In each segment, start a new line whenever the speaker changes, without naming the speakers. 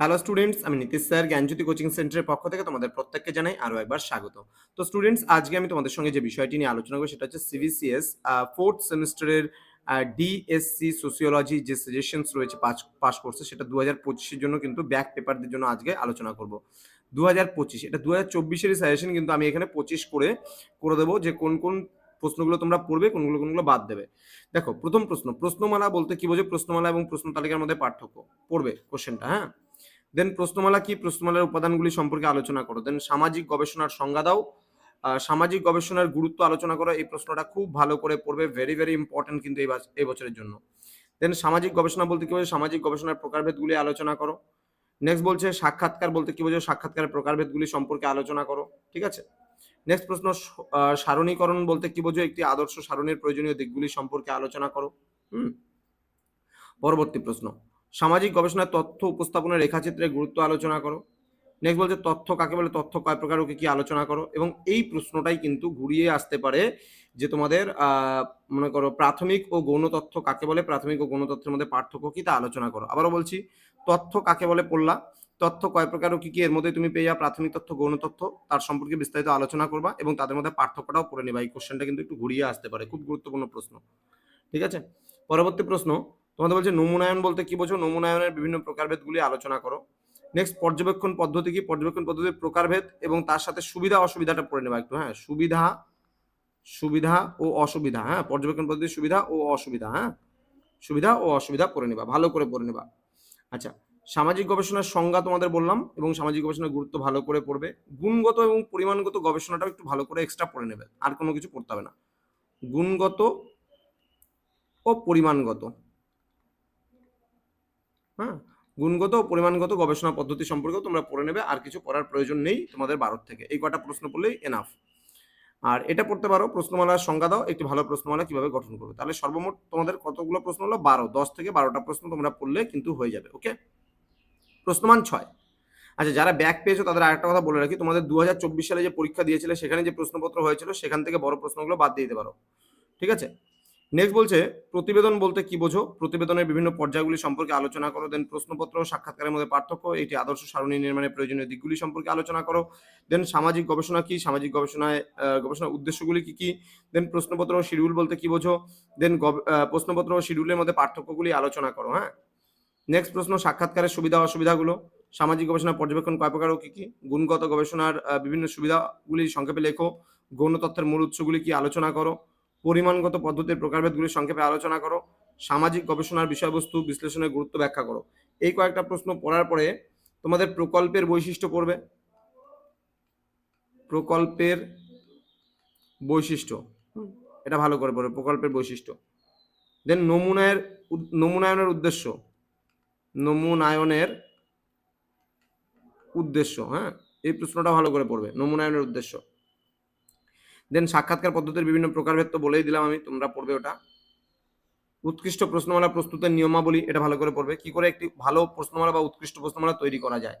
Hello students আমি Nitish sir, জ্ঞানজ্যোতি coaching সেন্টারের পক্ষ থেকে তোমাদের প্রত্যেককে জানাই আরও একবার স্বাগত। তো স্টুডেন্টস আজকে আমি তোমাদের সঙ্গে যে বিষয়টি নিয়ে আলোচনা করব সেটা হচ্ছে সিবিসিএস ফোর্থ সেমিস্টারের ডিএসসি সোসিওলজি যে সাজেশনস রয়েছে পাস পাস কোর্সে সেটা দু হাজার পঁচিশের জন্য কিন্তু ব্যাক পেপারদের জন্য আজকে আলোচনা করব। দু হাজার পঁচিশ, এটা দু হাজার চব্বিশেরই সাজেশন কিন্তু আমি এখানে পঁচিশ করে করে দেবো যে কোন কোন প্রশ্নগুলো তোমরা পড়বে, কোনগুলো কোনগুলো বাদ দেবে। দেখো, প্রথম প্রশ্ন, প্রশ্নমালা বলতে কি বোঝো? প্রশ্নমালা এবং প্রশ্ন তালিকার মধ্যে পার্থক্য। পড়বে কোশ্চেনটা হ্যাঁ? দেন প্রশ্নমালা কি? প্রশ্নমালার উপাদানগুলি সম্পর্কে আলোচনা করো। দেন সামাজিক গবেষণার সংজ্ঞা দাও। সামাজিক গবেষণার গুরুত্ব আলোচনা করো। এই প্রশ্নটা খুব ভালো করে পড়বে ভেরি ভেরি ইম্পর্টেন্ট কিন্তু এই বছরের জন্য। দেন সামাজিক গবেষণা বলতে কি বোঝো? সামাজিক গবেষণার প্রকারভেদগুলি আলোচনা করো। নেক্সট বলছে সাক্ষাৎকার বলতে কি বোঝো? সাক্ষাৎকারের প্রকারভেদগুলি সম্পর্কে আলোচনা করো, ঠিক আছে? নেক্সট প্রশ্ন সারণীকরণ বলতে কি বোঝো? একটি আদর্শ সারণীর প্রয়োজনীয় দিকগুলি সম্পর্কে আলোচনা করো। হুম। পরবর্তী প্রশ্ন, সামাজিক গবেষণার তথ্য উপস্থাপনের রেখাচিত্রে গুরুত্ব আলোচনা করো। নেক্সট বলছে, তথ্য কাকে বলে? তথ্য কয় প্রকার ওকে কি আলোচনা করো? এবং এই প্রশ্নটাই কিন্তু ঘুরিয়ে আসতে পারে যে তোমাদের মনে করো, প্রাথমিক ও গৌণ তথ্য কাকে বলে? প্রাথমিক ও গৌণ তথ্যের মধ্যে পার্থক্য কি তা আলোচনা করো। আবারও বলছি, তথ্য কাকে বলে? পড়লা তথ্য কয় প্রকার ও কি কি এর মধ্যে তুমি পেয়ে প্রাথমিক তথ্য, গৌণ তথ্য, তার সম্পর্কে বিস্তারিত আলোচনা করবা এবং তাদের মধ্যে পার্থক্যটাও পড়ে নিবা। এই কোশ্চেনটা কিন্তু একটু ঘুরিয়ে আসতে পারে, খুব গুরুত্বপূর্ণ প্রশ্ন। ঠিক আছে? পরবর্তী প্রশ্ন, তোমাদের বলছে নমুনায়ন বলতে কি বোঝো? নমুনায়নের বিভিন্ন প্রকারভেদগুলি আলোচনা করো। নেক্সট পর্যবেক্ষণ পদ্ধতি কি? পর্যবেক্ষণ পদ্ধতির প্রকারভেদ এবং তার সাথে সুবিধা অসুবিধাটা পড়ে নেবা একটু হ্যাঁ? সুবিধা সুবিধা ও অসুবিধা হ্যাঁ? পর্যবেক্ষণ পদ্ধতির সুবিধা ও অসুবিধা হ্যাঁ? সুবিধা ও অসুবিধা পড়ে নেবা, ভালো করে পড়ে নেবা। আচ্ছা সামাজিক গবেষণার সংজ্ঞা তোমাদের বললাম এবং সামাজিক গবেষণার গুরুত্ব ভালো করে পড়বে। গুণগত এবং পরিমাণগত গবেষণাটাও একটু ভালো করে এক্সট্রা পড়ে নেবে, আর কোনো কিছু পড়তে হবে না। গুণগত ও পরিমাণগত। হ্যাঁ গুণগত ও পরিমাণগত গবেষণা পদ্ধতি সম্পর্কেও তোমরা পড়ে নেবে, আর কিছু পড়ার প্রয়োজন নেই তোমাদের ভারত থেকে। এই কটা প্রশ্ন পড়লেই এনাফ আর এটা পড়তে পারো, প্রশ্নমালার সংজ্ঞা দাও, একটি ভালো প্রশ্নমালা কীভাবে গঠন করবে। তাহলে সর্বমোট তোমাদের কতগুলো প্রশ্ন হলো? বারো, দশ থেকে বারোটা প্রশ্ন তোমরা পড়লে কিন্তু হয়ে যাবে ওকে প্রশ্নমান ছয়। আচ্ছা যারা ব্যাক পেয়েছ তাদের আরেকটা কথা বলে রাখি। তোমাদের দু হাজার চব্বিশ সালে যে পরীক্ষা দিয়েছিলে, সেখানে যে প্রশ্নপত্র হয়েছিল, সেখান থেকে বড় প্রশ্নগুলো বাদ দিয়ে দিতে পারো। ঠিক আছে? নেক্সট বলছে, প্রতিবেদন বলতে কি বোঝো? প্রতিবেদনের বিভিন্ন পর্যায়গুলি সম্পর্কে আলোচনা করো দেন প্রশ্নপত্র, সাক্ষাৎকারের মধ্যে পার্থক্য, এটি আদর্শ সারণী নির্মাণের প্রয়োজনীয় দিকগুলি সম্পর্কে আলোচনা করো। দেন সামাজিক গবেষণা কি? সামাজিক গবেষণায় গবেষণার উদ্দেশ্যগুলি কি কি? দেন প্রশ্নপত্র ও শিডিউল বলতে কি বোঝো? দেন প্রশ্নপত্র ও শিডিউলের মধ্যে পার্থক্যগুলি আলোচনা করো হ্যাঁ? নেক্সট প্রশ্ন সাক্ষাৎকারের সুবিধা অসুবিধাগুলো। সামাজিক গবেষণা পর্যবেক্ষণ কয় প্রকার ও কি কি? গুণগত গবেষণার বিভিন্ন সুবিধাগুলি সংক্ষেপে লেখো। গৌণ তথ্যের মূল উৎসগুলি কি আলোচনা করো? পরিমাণগত পদ্ধতির প্রকারভেদগুলি সংক্ষেপে আলোচনা করো। সামাজিক গবেষণার বিষয়বস্তু বিশ্লেষণের গুরুত্ব ব্যাখ্যা করো। এই কয়েকটা প্রশ্ন পড়ার পরে তোমাদের প্রকল্পের বৈশিষ্ট্য পড়বে। প্রকল্পের বৈশিষ্ট্য। এটা ভালো করে পড়বে প্রকল্পের বৈশিষ্ট্য। দেন নমুনায়ের নমুনায়নের উদ্দেশ্য। নমুনায়নের উদ্দেশ্য হ্যাঁ? এই প্রশ্নটা ভালো করে পড়বে, নমুনায়নের উদ্দেশ্য। দেন সাক্ষাৎকার পদ্ধতির বিভিন্ন প্রকারভেদ তো বলেই দিলাম আমি, তোমরা পড়বে ওটা। উৎকৃষ্ট প্রশ্নমালা প্রস্তুতের নিয়মাবলী, এটা ভালো করে পড়বে। কি করে একটি ভালো প্রশ্নমালা বা উৎকৃষ্ট প্রশ্নমালা তৈরি করা যায়?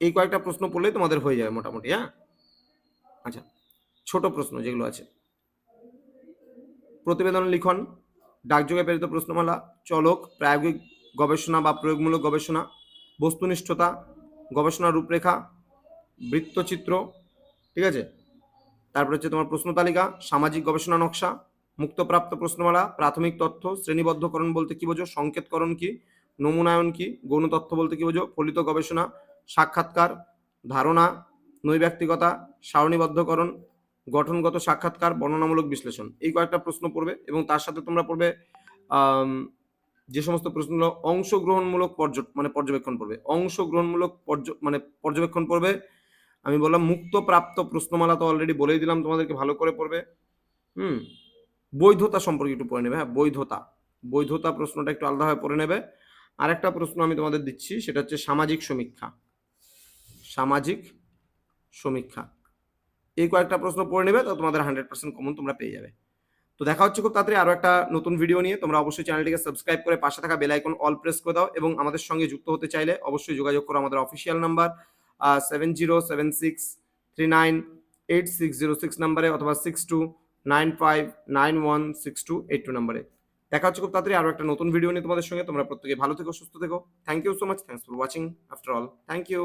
এই কয়েকটা প্রশ্ন পড়লেই তোমাদের হয়ে যাবে মোটামুটি হ্যাঁ? আচ্ছা ছোট প্রশ্ন যেগুলো আছে। প্রতিবেদন লিখন, ডাকযোগে প্রেরিত প্রশ্নমালা, চলক, প্রায়োগিক গবেষণা বা প্রয়োগমূলক গবেষণা, বস্তুনিষ্ঠতা, গবেষণার রূপরেখা, বৃত্তচিত্র, ঠিক আছে? তারপর হচ্ছে তোমার প্রশ্ন তালিকা, সামাজিক গবেষণা নকশা, মুক্তপ্রাপ্ত প্রশ্নমালা, প্রাথমিক তথ্য, শ্রেণীবদ্ধকরণ বলতে কি বোঝো, সংকেতকরণ কি, নমুনায়ন কি, গৌণ তথ্য বলতে কি বোঝো, ফলিত গবেষণা, সাক্ষাৎকার, ধারণা, নৈব্যক্তিকতা, সারণীবদ্ধকরণ, গঠনগত সাক্ষাৎকার, বর্ণনামূলক বিশ্লেষণ। এই কয়েকটা প্রশ্ন পড়বে এবং তার সাথে তোমরা পড়বে যে সমস্ত প্রশ্নগুলো অংশগ্রহণমূলক পর্য মানে পর্যবেক্ষণ পড়বে অংশগ্রহণমূলক পর্য মানে পর্যবেক্ষণ পড়বে আমি বললাম মুক্ত প্রাপ্ত প্রশ্নমালা তো অলরেডি বলেই দিলাম, তোমাদেরকে ভালো করে পড়বে। হুম? বৈধতা সম্পর্কে একটু পড়ে নেবে হ্যাঁ বৈধতা। বৈধতা প্রশ্নটা একটু আলাদাভাবে পড়ে নেবে। আর একটা প্রশ্ন আমি তোমাদের দিচ্ছি, সেটা হচ্ছে সামাজিক সমীক্ষা। সামাজিক সমীক্ষা। এই কয়েকটা প্রশ্ন পড়ে নেবে, তো তোমাদের হান্ড্রেড পার্সেন্ট কমন তোমরা পেয়ে যাবে। তো দেখা হচ্ছে খুব তাড়াতাড়ি আরও একটা নতুন ভিডিও নিয়ে। তোমরা অবশ্যই চ্যানেলটিকে সাবস্ক্রাইব করে পাশে থাকা বেল আইকন অল প্রেস করে দাও এবং আমাদের সঙ্গে যুক্ত হতে চাইলে অবশ্যই যোগাযোগ করো আমাদের official number seven zero seven six three nine eight six zero six নাম্বারে অথবা six two nine five nine one six two eight two নাম্বারে দেখা হচ্ছে খুব তাড়াতাড়ি আরও একটা নতুন ভিডিও নিয়ে তোমাদের সঙ্গে। তোমরা প্রত্যেকে ভালো থেকো, সুস্থ থেকো। Thank you so much thanks for watching after all thank you